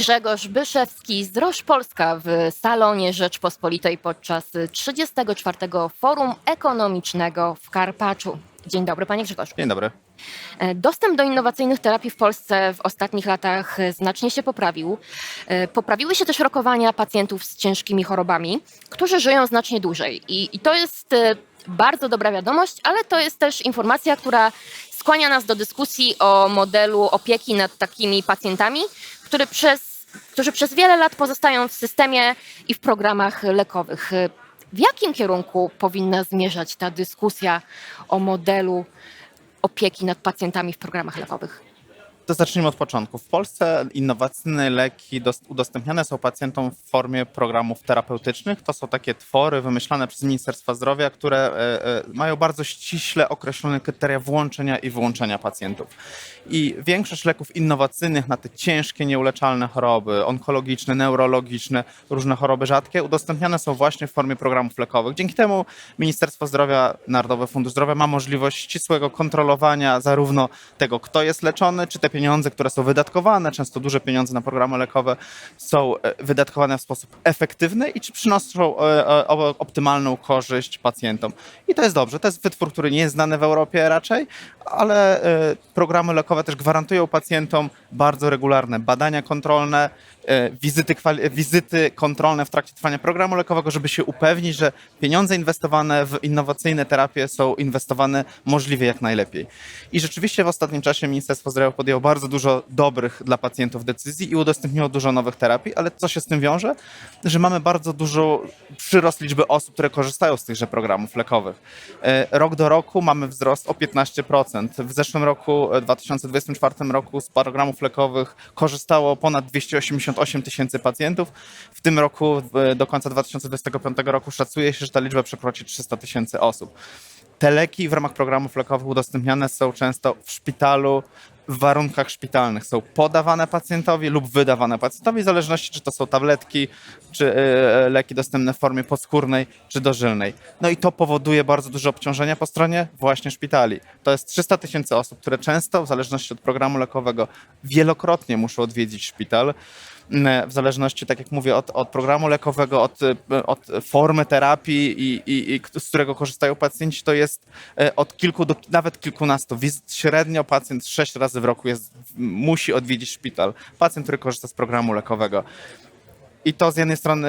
Grzegorz Byszewski z Roż Polska w salonie Rzeczpospolitej podczas 34. Forum Ekonomicznego w Karpaczu. Dzień dobry, panie Grzegorzu. Dzień dobry. E, Dostęp do innowacyjnych terapii w Polsce w ostatnich latach znacznie się poprawił. E, Poprawiły się też rokowania pacjentów z ciężkimi chorobami, którzy żyją znacznie dłużej. I, i to jest e, bardzo dobra wiadomość, ale to jest też informacja, która skłania nas do dyskusji o modelu opieki nad takimi pacjentami, który przez, którzy przez wiele lat pozostają w systemie i w programach lekowych. W jakim kierunku powinna zmierzać ta dyskusja o modelu opieki nad pacjentami w programach lekowych. To zacznijmy od początku. W Polsce innowacyjne leki dos- udostępniane są pacjentom w formie programów terapeutycznych. To są takie twory wymyślane przez Ministerstwo Zdrowia, które e, e, mają bardzo ściśle określone kryteria włączenia i wyłączenia pacjentów. I większość leków innowacyjnych na te ciężkie, nieuleczalne choroby, onkologiczne, neurologiczne, różne choroby rzadkie, udostępniane są właśnie w formie programów lekowych. Dzięki temu Ministerstwo Zdrowia, Narodowy Fundusz Zdrowia ma możliwość ścisłego kontrolowania zarówno tego, kto jest leczony, czy te pieniądze, które są wydatkowane, często duże pieniądze na programy lekowe, są e, wydatkowane w sposób efektywny i czy przynoszą e, e, optymalną korzyść pacjentom. I to jest dobrze. To jest wytwór, który nie jest znany w Europie raczej, ale programy lekowe też gwarantują pacjentom bardzo regularne badania kontrolne, wizyty, kwali- wizyty kontrolne w trakcie trwania programu lekowego, żeby się upewnić, że pieniądze inwestowane w innowacyjne terapie są inwestowane możliwie jak najlepiej. I rzeczywiście w ostatnim czasie Ministerstwo Zdrowia podjęło bardzo dużo dobrych dla pacjentów decyzji i udostępniło dużo nowych terapii, ale co się z tym wiąże? Że mamy bardzo dużo przyrost liczby osób, które korzystają z tychże programów lekowych. E, Rok do roku mamy wzrost o 15%. W zeszłym roku, e, 2024 roku z programów lekowych korzystało ponad 288 tysięcy pacjentów. W tym roku do końca 2025 roku szacuje się, że ta liczba przekroczy 300 tysięcy osób. Te leki w ramach programów lekowych udostępniane są często w szpitalu, w warunkach szpitalnych. Są podawane pacjentowi lub wydawane pacjentowi, w zależności czy to są tabletki, czy e, leki dostępne w formie podskórnej, czy dożylnej. No i to powoduje bardzo duże obciążenia po stronie właśnie szpitali. To jest 300 tysięcy osób, które często, w zależności od programu lekowego, wielokrotnie muszą odwiedzić szpital w zależności, tak jak mówię, od, od programu lekowego, od, od formy terapii, i, i, i, z którego korzystają pacjenci, to jest e, od kilku do nawet kilkunastu wizyt. Średnio pacjent sześć razy w roku jest, musi odwiedzić szpital. Pacjent, który korzysta z programu lekowego. I to z jednej strony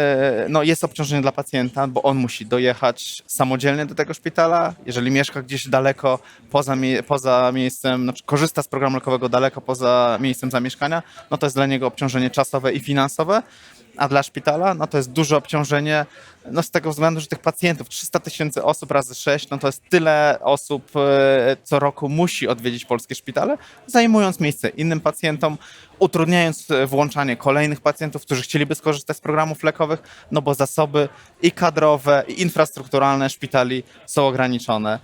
no, jest obciążenie dla pacjenta, bo on musi dojechać samodzielnie do tego szpitala. Jeżeli mieszka gdzieś daleko poza, poza miejscem, na przykład korzysta z programu lekowego daleko poza miejscem zamieszkania, no to jest dla niego obciążenie czasowe i finansowe. A dla szpitala, no to jest duże obciążenie, no z tego względu, że tych pacjentów, 300 tysięcy osób razy 6, no to jest tyle osób e, co roku musi odwiedzić polskie szpitale, zajmując miejsce innym pacjentom, utrudniając e, włączanie kolejnych pacjentów, którzy chcieliby skorzystać z programów lekowych, no bo zasoby i kadrowe, i infrastrukturalne szpitali są ograniczone.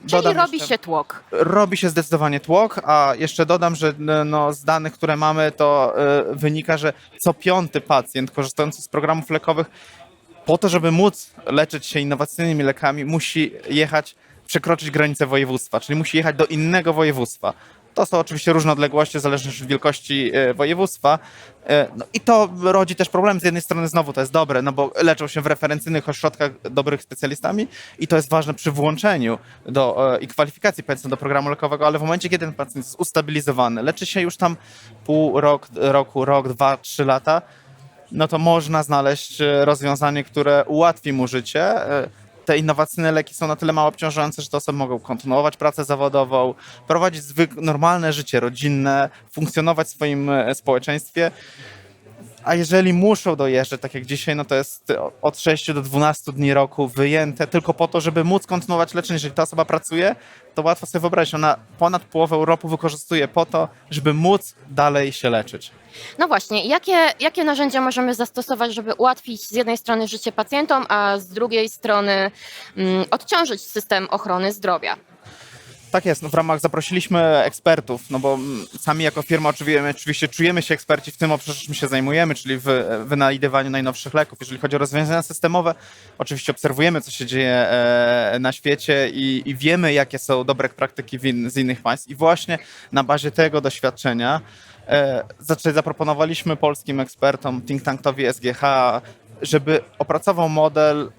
Czyli dodam robi jeszcze- się tłok. robi się zdecydowanie tłok, a jeszcze dodam, że n- no, z danych, które mamy, to y, wynika, że co piąty pacjent korzystający z programów lekowych, po to, żeby móc leczyć się innowacyjnymi lekami, musi jechać, przekroczyć granicę województwa, czyli musi jechać do innego województwa. To są oczywiście różne odległości, w zależności od wielkości e, województwa. E, No i to rodzi też problem. Z jednej strony znowu to jest dobre, no bo leczą się w referencyjnych ośrodkach dobrych specjalistami i to jest ważne przy włączeniu do, e, i kwalifikacji pacjenta do programu lekowego, ale w momencie, kiedy ten pacjent jest ustabilizowany, leczy się już tam pół rok, roku, rok, dwa, trzy lata, no to można znaleźć rozwiązanie, które ułatwi mu życie. Te innowacyjne leki są na tyle mało obciążające, że te osoby mogą kontynuować pracę zawodową, prowadzić zwyk- normalne życie rodzinne, funkcjonować w swoim e, społeczeństwie. A jeżeli muszą dojeżdżać, tak jak dzisiaj, no to jest od 6 do 12 dni roku wyjęte tylko po to, żeby móc kontynuować leczenie. Jeżeli ta osoba pracuje, to łatwo sobie wyobrazić, ona ponad połowę Europy wykorzystuje po to, żeby móc dalej się leczyć. No właśnie, jakie, jakie narzędzia możemy zastosować, żeby ułatwić z jednej strony życie pacjentom, a z drugiej strony mm, odciążyć system ochrony zdrowia? Tak jest, no w ramach zaprosiliśmy ekspertów, no bo mm, sami jako firma oczywiście, oczywiście czujemy się eksperci w tym obszarze, czym się zajmujemy, czyli w wynajdywaniu najnowszych leków. Jeżeli chodzi o rozwiązania systemowe, oczywiście obserwujemy, co się dzieje e, na świecie i, i wiemy, jakie są dobre praktyki in, z innych państw i właśnie na bazie tego doświadczenia znaczy zaproponowaliśmy polskim ekspertom, think tankowi SGH, żeby opracował model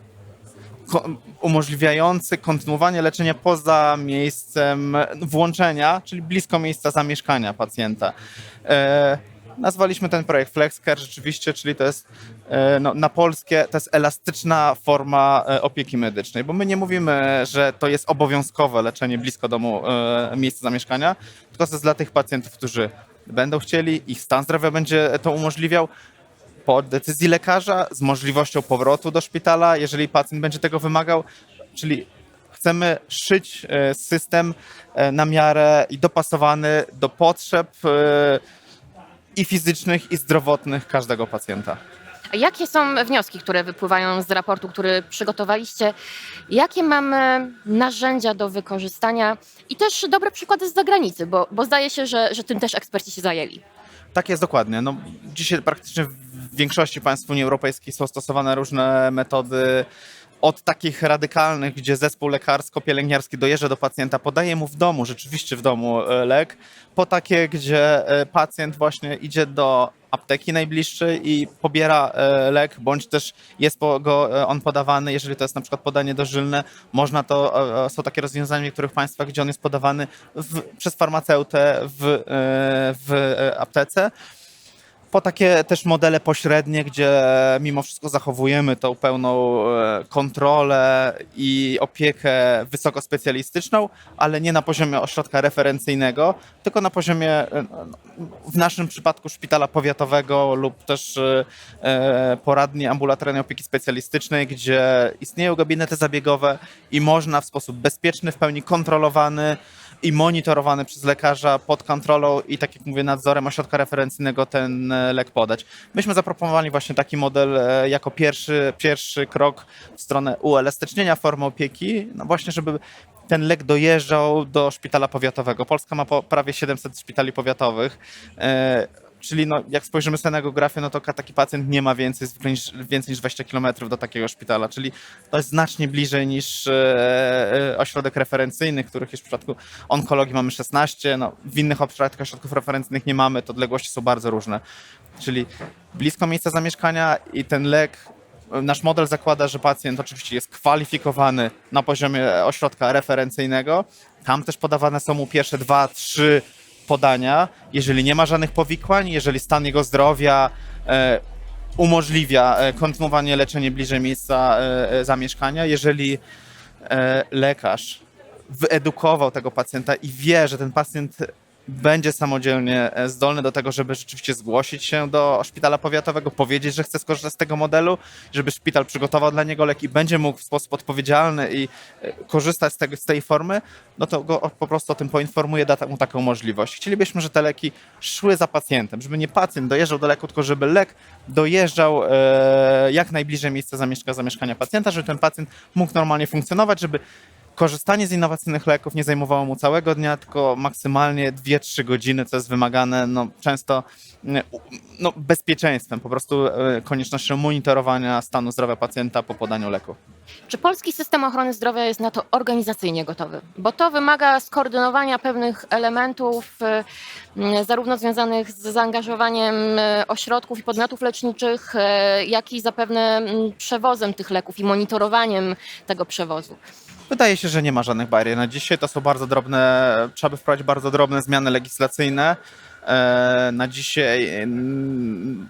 umożliwiający kontynuowanie leczenia poza miejscem włączenia, czyli blisko miejsca zamieszkania pacjenta. E, nazwaliśmy ten projekt FlexCare rzeczywiście, czyli to jest e, no, na polskie, to jest elastyczna forma e, opieki medycznej, bo my nie mówimy, że to jest obowiązkowe leczenie blisko domu, e, miejsca zamieszkania, tylko to jest dla tych pacjentów, którzy będą chcieli, ich stan zdrowia będzie to umożliwiał, po decyzji lekarza z możliwością powrotu do szpitala, jeżeli pacjent będzie tego wymagał, czyli chcemy szyć e, system e, na miarę i dopasowany do potrzeb e, i fizycznych, i zdrowotnych każdego pacjenta. Jakie są wnioski, które wypływają z raportu, który przygotowaliście? Jakie mamy narzędzia do wykorzystania i też dobre przykłady z zagranicy, bo, bo zdaje się, że, że tym też eksperci się zajęli. Tak jest dokładnie. No, dzisiaj praktycznie w większości państw Unii Europejskiej są stosowane różne metody. Od takich radykalnych, gdzie zespół lekarsko-pielęgniarski dojeżdża do pacjenta, podaje mu w domu, rzeczywiście w domu e, lek, po takie, gdzie e, pacjent właśnie idzie do apteki najbliższej i pobiera e, lek, bądź też jest go e, on podawany, jeżeli to jest na przykład podanie dożylne, można to, e, są takie rozwiązania w niektórych państwach, gdzie on jest podawany w, przez farmaceutę w, w aptece. Po takie też modele pośrednie, gdzie mimo wszystko zachowujemy tą pełną e, kontrolę i opiekę wysokospecjalistyczną, ale nie na poziomie ośrodka referencyjnego, tylko na poziomie e, w naszym przypadku szpitala powiatowego lub też e, poradni ambulatoryjnej opieki specjalistycznej, gdzie istnieją gabinety zabiegowe i można w sposób bezpieczny, w pełni kontrolowany i monitorowany przez lekarza pod kontrolą i tak jak mówię, nadzorem ośrodka referencyjnego ten e, lek podać. Myśmy zaproponowali właśnie taki model e, jako pierwszy, pierwszy krok w stronę uelastycznienia formy opieki, no właśnie, żeby ten lek dojeżdżał do szpitala powiatowego. Polska ma po prawie 700 szpitali powiatowych. E, Czyli no, jak spojrzymy na geografię, no to taki pacjent nie ma więcej, niż, więcej niż 20 km do takiego szpitala, czyli to jest znacznie bliżej niż e, e, ośrodek referencyjny, których już w przypadku onkologii mamy 16, no, w innych przypadkach ośrodków referencyjnych nie mamy, to odległości są bardzo różne. Czyli blisko miejsca zamieszkania i ten lek Nasz model zakłada, że pacjent oczywiście jest kwalifikowany na poziomie ośrodka referencyjnego. Tam też podawane są mu pierwsze dwa, trzy podania. Jeżeli nie ma żadnych powikłań, jeżeli stan jego zdrowia e, umożliwia e, kontynuowanie leczenia bliżej miejsca e, e, zamieszkania, jeżeli e, lekarz wyedukował tego pacjenta i wie, że ten pacjent będzie samodzielnie e, zdolny do tego, żeby rzeczywiście zgłosić się do szpitala powiatowego, powiedzieć, że chce skorzystać z tego modelu, żeby szpital przygotował dla niego lek i będzie mógł w sposób odpowiedzialny i e, korzystać z, tego, z tej formy, no to go po prostu o tym poinformuje, da mu taką możliwość. Chcielibyśmy, że te leki szły za pacjentem, żeby nie pacjent dojeżdżał do leku, tylko żeby lek dojeżdżał e, jak najbliżej miejsca zamieszka, zamieszkania pacjenta, żeby ten pacjent mógł normalnie funkcjonować, żeby korzystanie z innowacyjnych leków nie zajmowało mu całego dnia, tylko maksymalnie 2-3 godziny, co jest wymagane no, często mm, no, bezpieczeństwem, po prostu e, koniecznością monitorowania stanu zdrowia pacjenta po podaniu leku. Czy polski system ochrony zdrowia jest na to organizacyjnie gotowy? Bo to wymaga skoordynowania pewnych elementów, y, zarówno związanych z zaangażowaniem y, ośrodków i podmiotów leczniczych, jak i zapewne przewozem tych leków i monitorowaniem tego przewozu. Wydaje się, że nie ma żadnych barier na dzisiaj. To są bardzo drobne, trzeba by wprowadzić bardzo drobne zmiany legislacyjne. E, Na dzisiaj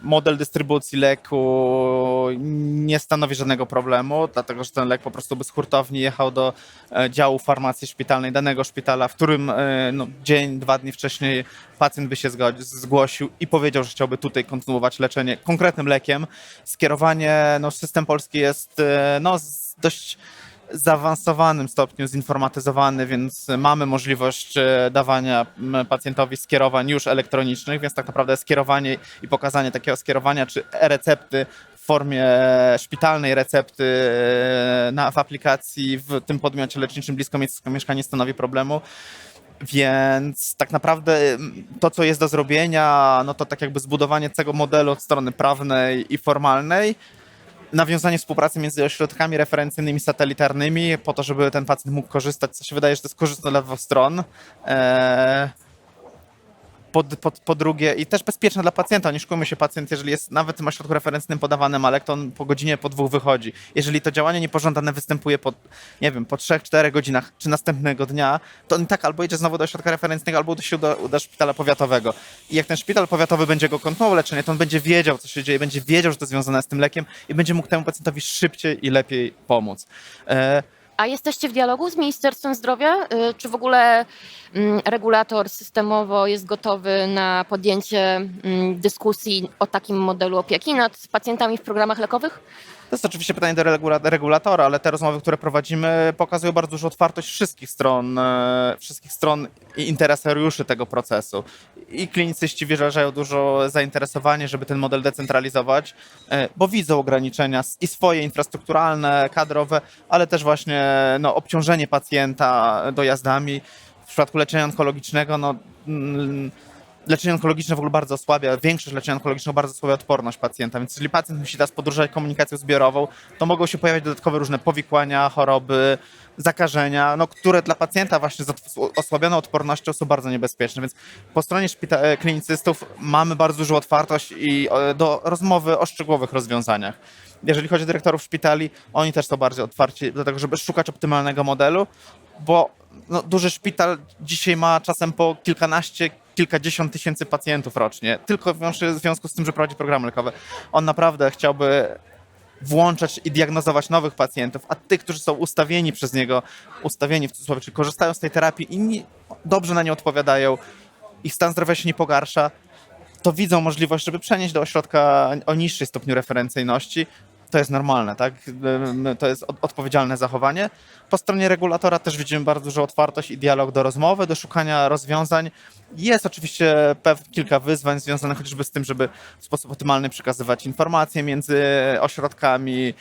model dystrybucji leku nie stanowi żadnego problemu, dlatego że ten lek po prostu by z hurtowni jechał do e, działu farmacji szpitalnej danego szpitala, w którym e, no, dzień, dwa dni wcześniej pacjent by się zgłosił i powiedział, że chciałby tutaj kontynuować leczenie konkretnym lekiem. Skierowanie, no system polski jest no, dość zaawansowanym stopniu zinformatyzowany, więc mamy możliwość e, dawania pacjentowi skierowań już elektronicznych, więc tak naprawdę skierowanie i pokazanie takiego skierowania czy e-recepty w formie szpitalnej recepty e, na, w aplikacji w tym podmiocie leczniczym blisko miejsca mieszkania stanowi problemu. Więc tak naprawdę to, co jest do zrobienia, no to tak jakby zbudowanie całego modelu od strony prawnej i formalnej, nawiązanie współpracy między ośrodkami referencyjnymi, satelitarnymi, po to, żeby ten pacjent mógł korzystać, co się wydaje, że to jest korzystne dla dwóch stron. Eee, Po, po, po drugie, i też bezpieczne dla pacjenta. Nie szukujmy się, pacjent, jeżeli jest nawet w tym ośrodku referencyjnym podawany malek, to on po godzinie, po dwóch wychodzi. Jeżeli to działanie niepożądane występuje po, nie wiem, po trzech, czterech godzinach, czy następnego dnia, to on tak albo idzie znowu do ośrodka referencyjnego, albo do, do, do szpitala powiatowego. I jak ten szpital powiatowy będzie go kontynuował leczenie, to on będzie wiedział, co się dzieje, będzie wiedział, że to związane z tym lekiem i będzie mógł temu pacjentowi szybciej i lepiej pomóc. E, A jesteście w dialogu z Ministerstwem Zdrowia? Y, Czy w ogóle mm, regulator systemowo jest gotowy na podjęcie mm, dyskusji o takim modelu opieki nad pacjentami w programach lekowych? To jest oczywiście pytanie do regula- regulatora, ale te rozmowy, które prowadzimy, pokazują bardzo dużą otwartość wszystkich stron, e, wszystkich stron i interesariuszy tego procesu. I klinicyści wyrażają dużo zainteresowanie, żeby ten model decentralizować, e, bo widzą ograniczenia i swoje infrastrukturalne, kadrowe, ale też właśnie no, obciążenie pacjenta dojazdami. W przypadku leczenia onkologicznego, no, mm, leczenie onkologiczne w ogóle bardzo osłabia, większość leczenia onkologicznego bardzo osłabia odporność pacjenta, więc jeżeli pacjent musi teraz podróżować komunikacją zbiorową, to mogą się pojawiać dodatkowe różne powikłania, choroby, zakażenia, no, które dla pacjenta właśnie z osłabioną odpornością są bardzo niebezpieczne, więc po stronie e, klinicystów mamy bardzo dużą otwartość i e, do rozmowy o szczegółowych rozwiązaniach. Jeżeli chodzi o dyrektorów szpitali, oni też są bardziej otwarci do tego, żeby szukać optymalnego modelu, bo no, duży szpital dzisiaj ma czasem po kilkanaście, kilkadziesiąt tysięcy pacjentów rocznie, tylko w związku z tym, że prowadzi programy lekowe. On naprawdę chciałby włączać i diagnozować nowych pacjentów, a tych, którzy są ustawieni przez niego, ustawieni w cudzysłowie, czyli korzystają z tej terapii i nie, dobrze na nią odpowiadają, ich stan zdrowia się nie pogarsza, to widzą możliwość, żeby przenieść do ośrodka o niższej stopniu referencyjności. To jest normalne, tak? To jest od- odpowiedzialne zachowanie. Po stronie regulatora też widzimy bardzo dużą otwartość i dialog do rozmowy, do szukania rozwiązań. Jest oczywiście kilka wyzwań związanych chociażby z tym, żeby w sposób optymalny przekazywać informacje między ośrodkami.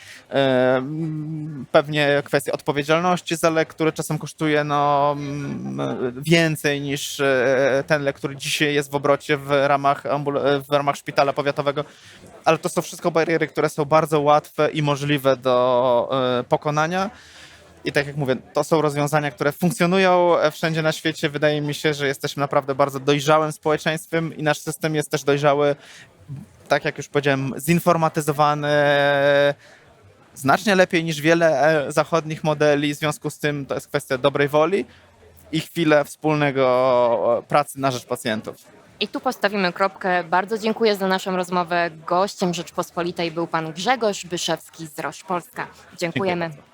Ym, Pewnie kwestia odpowiedzialności za lek, który czasem kosztuje no, mm, więcej niż e, ten lek, który dzisiaj jest w obrocie w ramach, w ramach szpitala powiatowego. Ale to są wszystko bariery, które są bardzo łatwe i możliwe do e, pokonania. I tak jak mówię, to są rozwiązania, które funkcjonują wszędzie na świecie. Wydaje mi się, że jesteśmy naprawdę bardzo dojrzałym społeczeństwem i nasz system jest też dojrzały, tak jak już powiedziałem, zinformatyzowany znacznie lepiej niż wiele e, zachodnich modeli. W związku z tym to jest kwestia dobrej woli i chwilę wspólnego e, pracy na rzecz pacjentów. I tu postawimy kropkę. Bardzo dziękuję za naszą rozmowę. Gościem Rzeczpospolitej był pan Grzegorz Byszewski z Roche Polska. Dziękujemy. bardzo.